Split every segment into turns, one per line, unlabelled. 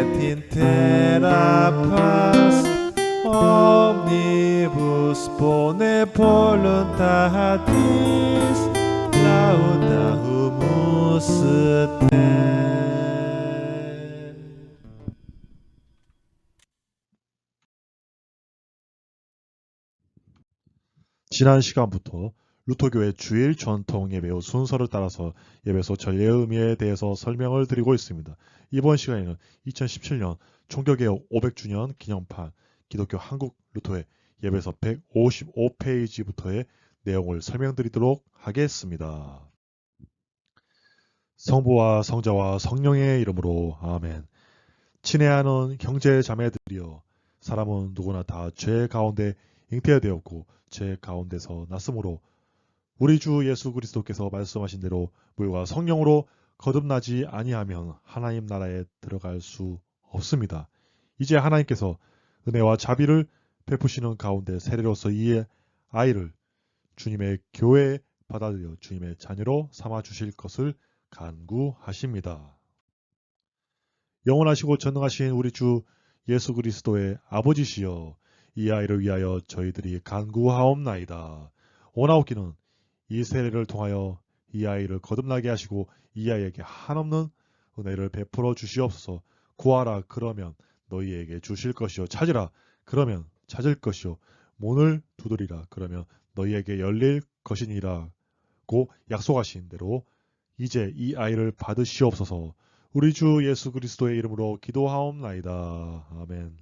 in terra paz omnibus bone voluntatis laudamus te
지난 시간부터 루터교의 주일 전통 예배 후 순서를 따라서 예배소 전례의 의미에 대해서 설명을 드리고 있습니다. 이번 시간에는 2017년 총교개혁 500주년 기념판 기독교 한국 루터의 예배서 155페이지부터의 내용을 설명드리도록 하겠습니다. 성부와 성자와 성령의 이름으로 아멘. 친애하는 형제 자매들이여 사람은 누구나 다 죄 가운데 잉태되었고 죄 가운데서 났으므로 우리 주 예수 그리스도께서 말씀하신 대로 물과 성령으로 거듭나지 아니하면 하나님 나라에 들어갈 수 없습니다. 이제 하나님께서 은혜와 자비를 베푸시는 가운데 세례로서 이 아이를 주님의 교회에 받아들여 주님의 자녀로 삼아 주실 것을 간구하십니다. 영원하시고 전능하신 우리 주 예수 그리스도의 아버지시여 이 아이를 위하여 저희들이 간구하옵나이다. 오나옵기는 이 세례를 통하여 이 아이를 거듭나게 하시고 이 아이에게 한없는 은혜를 베풀어 주시옵소서. 구하라 그러면 너희에게 주실 것이요 찾으라 그러면 찾을 것이요 문을 두드리라 그러면 너희에게 열릴 것이니라 고 약속하신 대로 이제 이 아이를 받으시옵소서. 우리 주 예수 그리스도의 이름으로 기도하옵나이다. 아멘.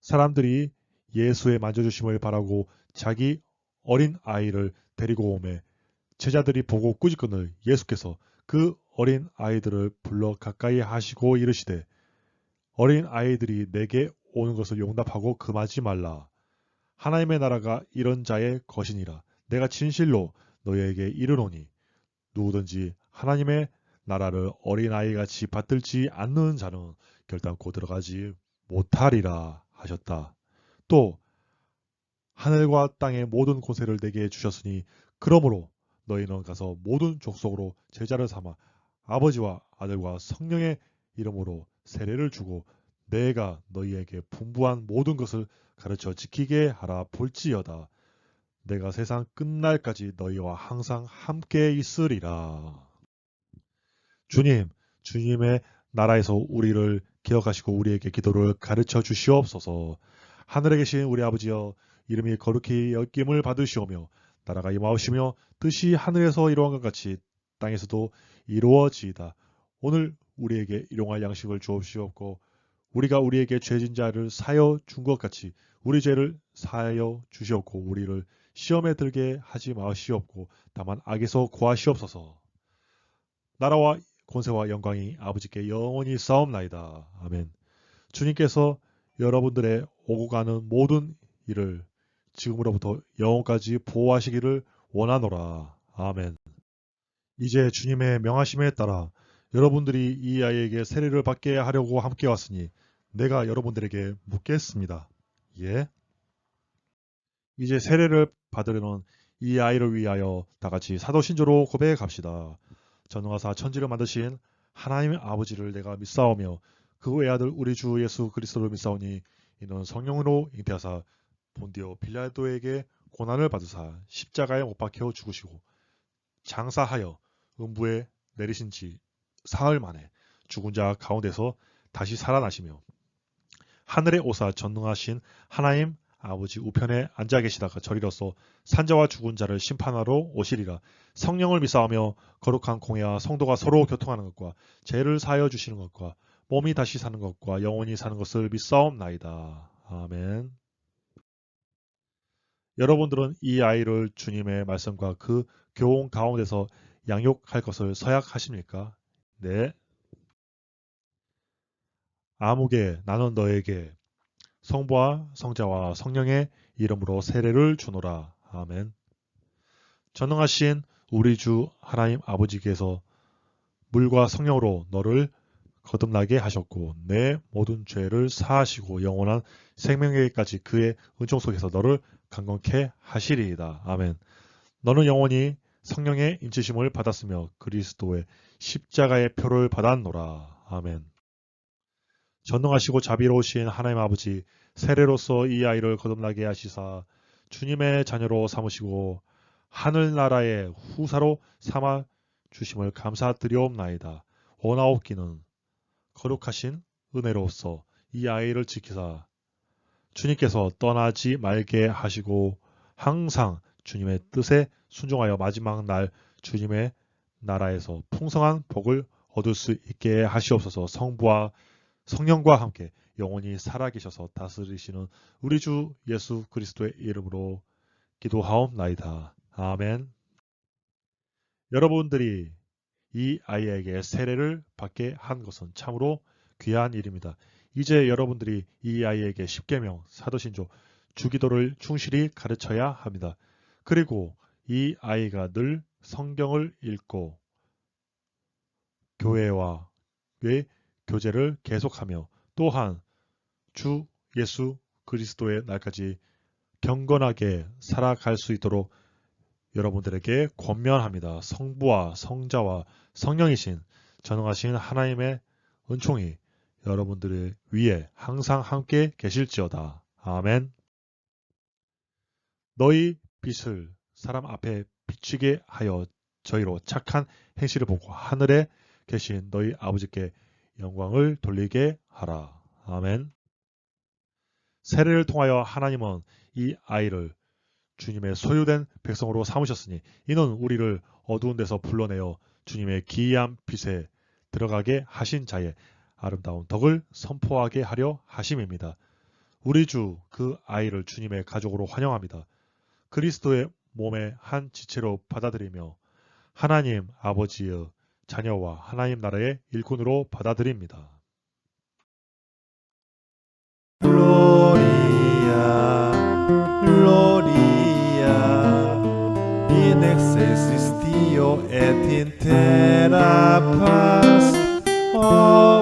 사람들이 예수의 만져주심을 바라고 자기 어린 아이를 데리고 오매 제자들이 보고 꾸짖거늘 예수께서 그 어린 아이들을 불러 가까이 하시고 이르시되 어린 아이들이 내게 오는 것을 용납하고 금하지 말라. 하나님의 나라가 이런 자의 것이니라. 내가 진실로 너희에게 이르노니 누구든지 하나님의 나라를 어린아이같이 받들지 않는 자는 결단코 들어가지 못하리라 하셨다. 또 하늘과 땅의 모든 곳세를 내게 주셨으니 그러므로 너희는 가서 모든 족속으로 제자를 삼아 아버지와 아들과 성령의 이름으로 세례를 주고 내가 너희에게 분부한 모든 것을 가르쳐 지키게 하라 볼지어다. 내가 세상 끝날까지 너희와 항상 함께 있으리라. 주님, 주님의 나라에서 우리를 기억하시고 우리에게 기도를 가르쳐 주시옵소서. 하늘에 계신 우리 아버지여 이름이 거룩히 여김을 받으시오며 나라가 임하오시며 뜻이 하늘에서 이루어진 것 같이 땅에서도 이루어지이다. 오늘 우리에게 일용할 양식을 주옵시옵고 우리가 우리에게 죄진 자를 사여 준 것 같이 우리 죄를 사여 주시옵고 우리를 시험에 들게 하지 마시옵고 다만 악에서 구하시옵소서. 나라와 권세와 영광이 아버지께 영원히 싸움나이다. 아멘. 주님께서 여러분들의 오고 가는 모든 일을 지금으로부터 영원까지 보호하시기를 원하노라. 아멘. 이제 주님의 명하심에 따라 여러분들이 이 아이에게 세례를 받게 하려고 함께 왔으니 내가 여러분들에게 묻겠습니다. 예? 이제 세례를 받으려는 이 아이를 위하여 다 같이 사도신조로 고백합시다. 전능하사 천지를 만드신 하나님 아버지를 내가 믿사오며 그 외아들 우리 주 예수 그리스도를 믿사오니 이는 성령으로 잉태하사 본디오 빌라도에게 고난을 받으사 십자가에 못 박혀 죽으시고 장사하여 음부에 내리신 지 사흘 만에 죽은 자 가운데서 다시 살아나시며 하늘에 오사 전능하신 하나님 아버지 우편에 앉아 계시다가 저리로서 산자와 죽은 자를 심판하러 오시리라. 성령을 믿사오며 거룩한 공예와 성도가 서로 교통하는 것과 죄를 사하여 주시는 것과 몸이 다시 사는 것과 영원히 사는 것을 믿사옵나이다. 아멘. 여러분들은 이 아이를 주님의 말씀과 그 교훈 가운데서 양육할 것을 서약하십니까? 네. 아무개 나는 너에게 성부와 성자와 성령의 이름으로 세례를 주노라. 아멘. 전능하신 우리 주 하나님 아버지께서 물과 성령으로 너를 거듭나게 하셨고 내 모든 죄를 사하시고 영원한 생명에까지 그의 은총 속에서 너를 강건케 하시리이다. 아멘. 너는 영원히 성령의 인치심을 받았으며 그리스도의 십자가의 표를 받았노라. 아멘. 전능하시고 자비로우신 하나님 아버지 세례로서 이 아이를 거듭나게 하시사 주님의 자녀로 삼으시고 하늘나라의 후사로 삼아 주심을 감사드리옵나이다. 원하옵기는 거룩하신 은혜로서 이 아이를 지키사 주님께서 떠나지 말게 하시고 항상 주님의 뜻에 순종하여 마지막 날 주님의 나라에서 풍성한 복을 얻을 수 있게 하시옵소서 성부와 성령과 함께 영원히 살아계셔서 다스리시는 우리 주 예수 그리스도의 이름으로 기도하옵나이다. 아멘. 여러분들이 이 아이에게 세례를 받게 한 것은 참으로 귀한 일입니다. 이제 여러분들이 이 아이에게 십계명, 사도신조, 주기도를 충실히 가르쳐야 합니다. 그리고 이 아이가 늘 성경을 읽고 교회와 의 교제를 계속하며 또한 주 예수 그리스도의 날까지 경건하게 살아갈 수 있도록 여러분들에게 권면합니다. 성부와 성자와 성령이신 전능하신 하나님의 은총이 여러분들의 위에 항상 함께 계실지어다. 아멘. 너희 빛을 사람 앞에 비추게 하여 저희로 착한 행실을 보고 하늘에 계신 너희 아버지께 영광을 돌리게 하라. 아멘. 세례를 통하여 하나님은 이 아이를 주님의 소유된 백성으로 삼으셨으니 이는 우리를 어두운 데서 불러내어 주님의 기이한 빛에 들어가게 하신 자의 아름다운 덕을 선포하게 하려 하심입니다. 우리 주 그 아이를 주님의 가족으로 환영합니다. 그리스도의 몸의 한 지체로 받아들이며 하나님 아버지의 자녀와 하나님 나라의 일꾼으로 받아들입니다.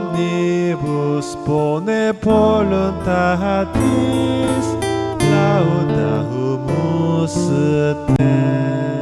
Omnibus bone voluntatis, laudamus te.